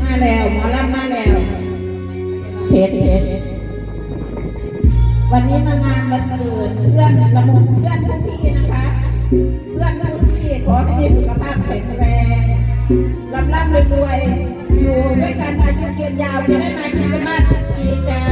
มาแล้วหมอลำมาแล้วเทสเทสวันนี้มางานวันเกิดเพื่อนละมุนเพื่อนทุกพี่นะคะ เพื่อนทุกพี่ขอให้มีสุขภาพแข็งแรงร่ำร่ำรวยรวยอยู่ด้วยกันอายุยืนยาวจะได้มาคริสต์มาสอีกจ้า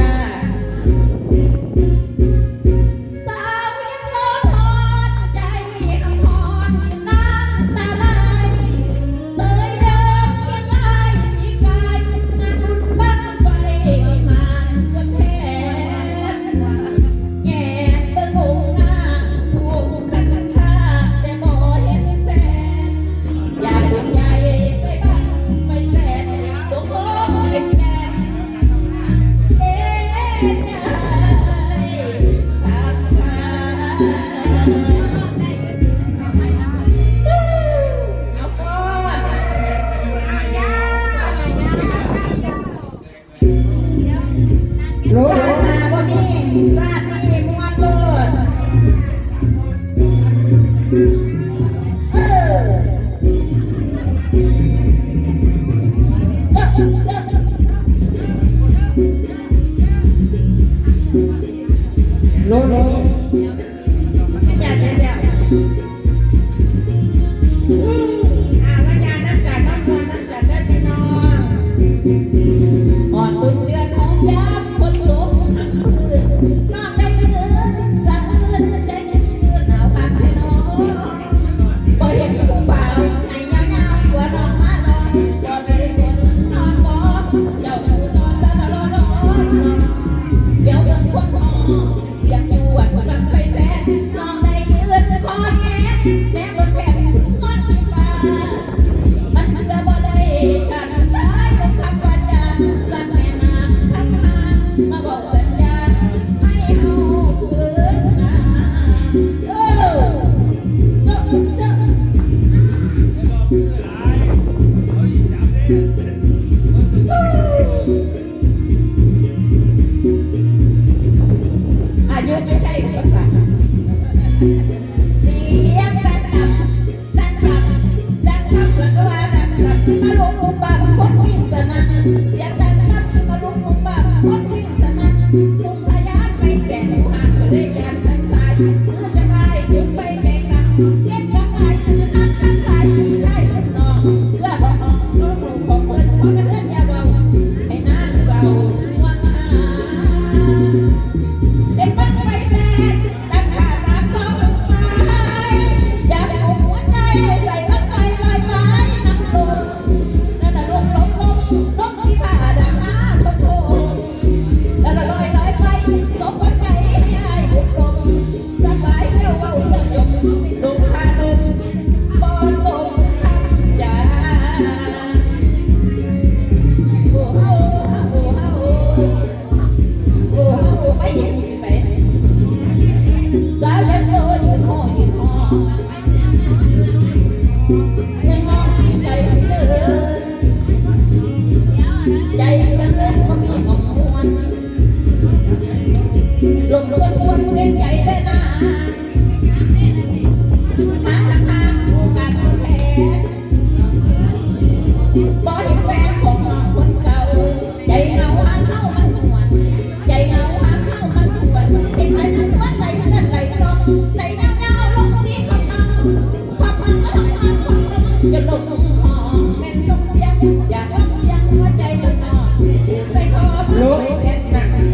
Bye. ลมต้นควรเวียนใจได้นามาละทางโอกาสสุดแท้บ่เหิมะของคนเก่า ใจเงาหาเข้ามันหวนใจเงาหาเข้ามันหวนเห็นไหน้นมันไหลเงิไหลทองไหลน้ำเงาลงสีก็ทำความนก็ต้งทำความมัจะลงหอมแม่นชมเสียงอยากรับเสียงหัวใจเลยหอใส่คอไปเส้นหนัก